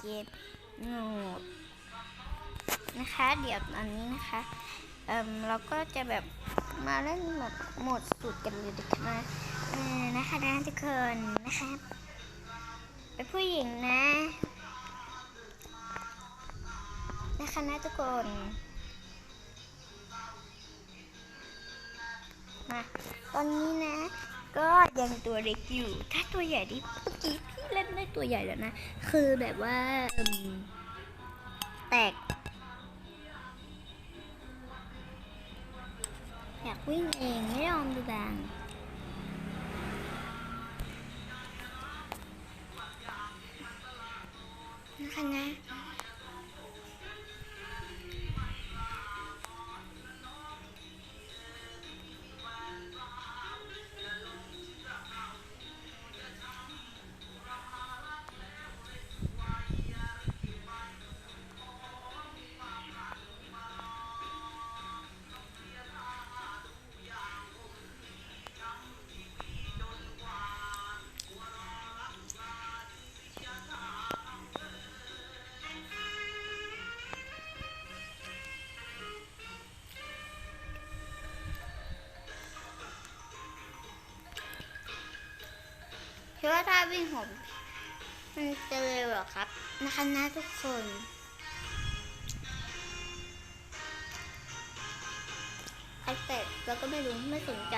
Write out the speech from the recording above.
เก็บโหนดนะคะ เดี๋ยวตอนนี้นะคะเอ่มเราก็จะแบบมาเล่นแบบโหมดสุดกันเลยดีกว่าเออนะคะนะทุกคนนะคะเป็นผู้หญิงนะ นะคะนะทุกคนมาตอนนี้นะ ก็ยังตัวเล็กอยู่ ถ้าตัวใหญ่ที่เมื่อกี้พี่เล่นได้ตัวใหญ่แล้วนะ คือแบบว่าแตก อยากวิ่งเองไม่ยอมดูบางนะคะนะ คิดว่าถ้าวิ่งผมมันจะเร็วหรอครับ นะคะนะทุกคนใครเตะเราก็ไม่รู้ไม่สนใจ